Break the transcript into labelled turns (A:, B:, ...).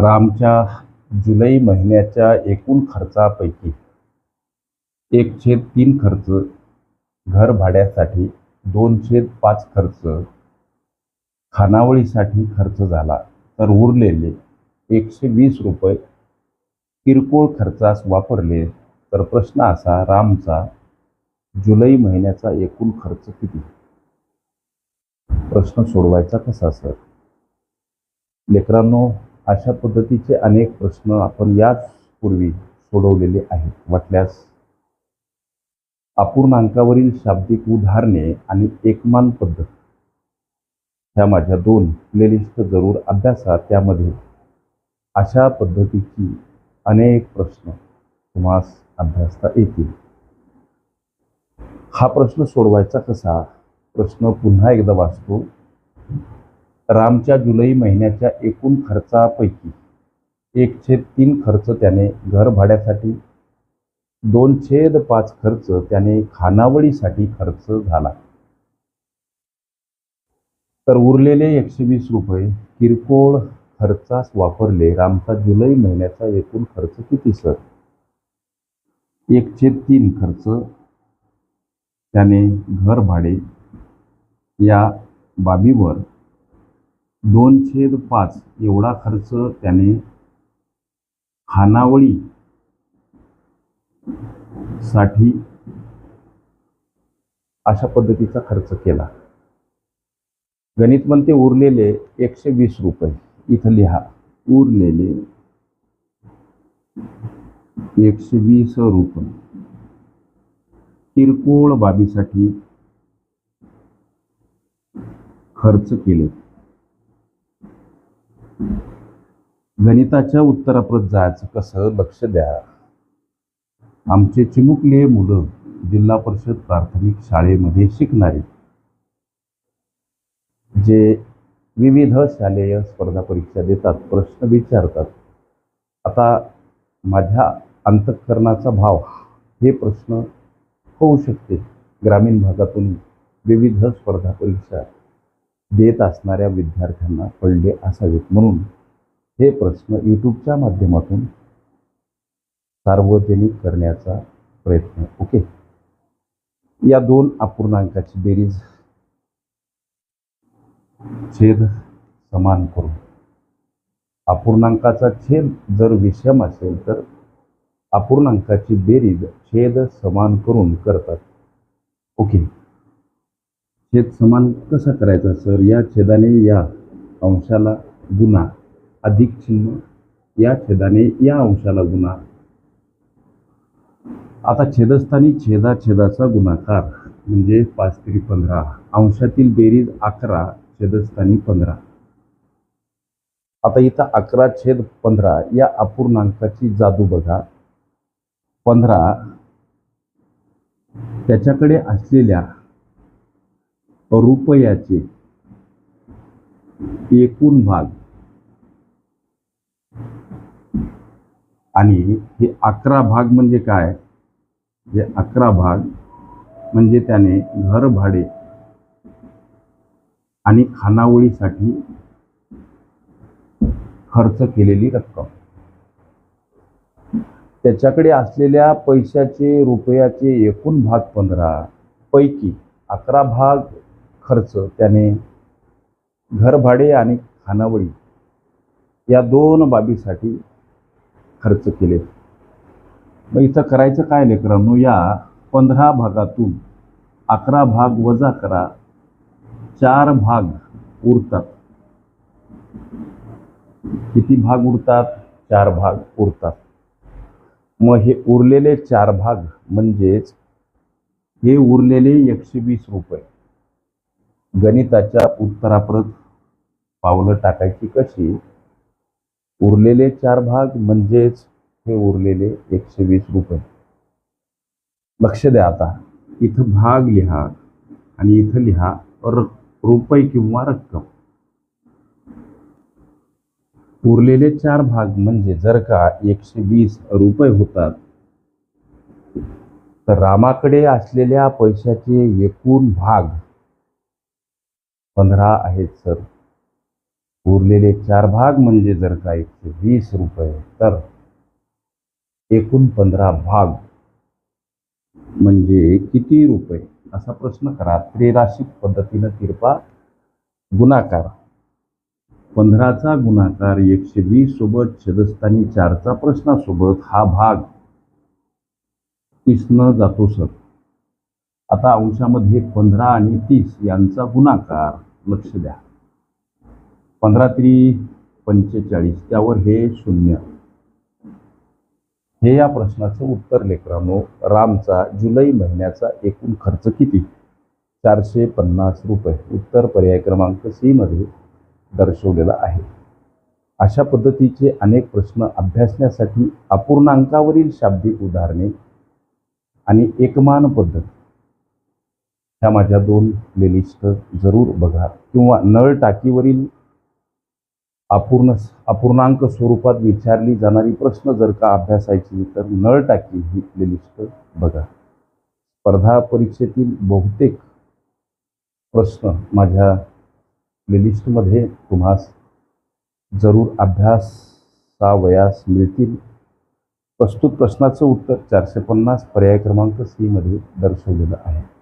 A: रामच्या जुलै महिन्याच्या एकूण खर्चापैकी एक छेद तीन खर्च घर भाड्यासाठी दोन छेद पाच खर्च खानावळीसाठी खर्च झाला तर उरलेले एकशे वीस रुपये किरकोळ खर्चास वापरले तर प्रश्न असा रामचा जुलै महिन्याचा एकूण खर्च किती? प्रश्न सोडवायचा कसा सर? लेकरांनो अशा पद्धतीचे अनेक प्रश्न आपण याच पूर्वी सोडवलेले आहेत. वाटल्यास अपूर्णांकावरील शाब्दिक उदाहरणे आणि एकमान पद्धत ह्या माझ्या दोन प्लेलिस्ट जरूर अभ्यासा. त्यामध्ये अशा पद्धतीची अनेक प्रश्न तुम्हास अभ्यासता येतील. हा प्रश्न सोडवायचा कसा? प्रश्न पुन्हा एकदा वाचतो. रामच्या जुलै महिन्याच्या एकूण खर्चापैकी एक छेद तीन खर्च त्याने घर भाड्यासाठी दोन छेद पाच खर्च त्याने खानावळीसाठी खर्च झाला. तर उरलेले एकशे वीस रुपये किरकोळ खर्चास वापरले रामचा जुलै महिन्याचा एकूण खर्च किती सर? एक छेद तीन खर्च त्याने घर भाडे या बाबीवर दोन छेद पाच एवढा खर्च त्याने खानावळी साठी अशा पद्धतीचा खर्च केला. गणित म्हणते उरलेले एकशे वीस रुपये. इथं लिहा. उरलेले एकशे वीस रुपये. किरकोळ बाबीसाठी खर्च केले. गणिताच्या उत्तराप्रत जायचं कसं लक्ष द्या. आमचे चिमुकले मुलं जिल्हा परिषद प्राथमिक शाळेमध्ये शिकणारे. जे विविध शालेय स्पर्धा परीक्षा देतात प्रश्न विचारतात. आता माझ्या अंतःकरणाचा भाव हे प्रश्न होऊ शकते. ग्रामीण भागातून विविध स्पर्धा परीक्षा देत असणाऱ्या विद्यार्थ्यांना पडले असावेत. म्हणून हे प्रश्न यूट्यूबच्या माध्यमातून सार्वजनिक करण्याचा प्रयत्न. ओके? या दोन अपूर्णांकाची बेरीज छेद समान करू अपूर्णांकाचा छेद जर विषम असेल तर अपूर्णांकाची बेरीज छेद समान करून करतात. ओके? छेद समान कसा करायचा सर? या छेदाने या अंशाला गुणा. अधिक चिन्ह. या छेदाने या अंशाला गुणा. आता छेदस्थानी छेदा छेदाचा गुणाकार म्हणजे पाच तरी पंधरा. अंशातील बेरीज अकरा छेदस्थानी पंधरा. आता इथं अकरा छेद पंधरा या अपूर्णांकाची जादू बघा. पंधरा. त्याच्याकडे असलेल्या रुपयाचे एकूण भाग. आणि हे अकरा भाग म्हणजे काय? हे अकरा भाग म्हणजे त्याने घर भाडे आणि खानावळीसाठी खर्च केलेली रक्कम. त्याच्याकडे असलेल्या पैशाचे रुपयाचे एकूण भाग पंधरा. पैकी अकरा भाग खर्च त्याने घरभाडे आणि खानावळी या दोन बाबीसाठी खर्च केले. मग इथं करायचं काय लेकरांनो या पंधरा भागातून अकरा भाग वजा करा चार भाग उरतात. किती भाग उरतात? चार भाग उरतात. मग हे उरलेले चार भाग म्हणजेच हे उरलेले एकशे वीस रुपये. गणिताच्या उत्तराप्रत पावलं टाकायची कशी? उरलेले चार भाग म्हणजेच हे उरलेले एकशे वीस रुपये. लक्ष द्या आता. इथं भाग लिहा आणि इथं लिहा र रुपये किंवा रक्कम. उरलेले चार भाग म्हणजे जर का एकशे वीस रुपये होतात तर रामाकडे असलेल्या पैशाचे एकूण भाग पंधरा आहेत सर. उरलेले चार भाग म्हणजे जर का एकशे वीस रुपये तर एकूण पंधरा भाग म्हणजे किती रुपये? असा प्रश्न करा. त्रिराशिक पद्धतीनं तिरपा गुणाकार. पंधराचा गुणाकार एकशे वीस सोबत छदस्थानी चारचा प्रश्नासोबत हा भाग तीसनं जातो सर. आता अंशामध्ये पंधरा आणि तीस यांचा गुणाकार लक्ष द्या. पंधरा त्री पंचेचाळीस त्यावर हे शून्य. हे या प्रश्नाचं उत्तर लेकरांनो रामचा जुलै महिन्याचा एकूण खर्च किती? चारशे पन्नास रुपये. उत्तर पर्याय क्रमांक सी मध्ये दर्शवलेला आहे. अशा पद्धतीचे अनेक प्रश्न अभ्यासण्यासाठी अपूर्णांकावरील शाब्दिक उदाहरणे आणि एकमान पद्धत ह्या माझ्या दोन प्लेलिस्ट जरूर बघा. किंवा नळ टाकीवरील अपूर्ण अपूर्णांक स्वरूपात विचारली जाणारी प्रश्न जर का अभ्यासायची तर नळ टाकी ही प्लेलिस्ट बघा. स्पर्धा परीक्षेतील बहुतेक प्रश्न माझ्या प्लेलिस्टमध्ये तुम्हास जरूर अभ्यासावयास मिळतील. प्रस्तुत प्रश्नाचं उत्तर चारशे पन्नास पर्याय क्रमांक सीमध्ये दर्शवलेलं आहे.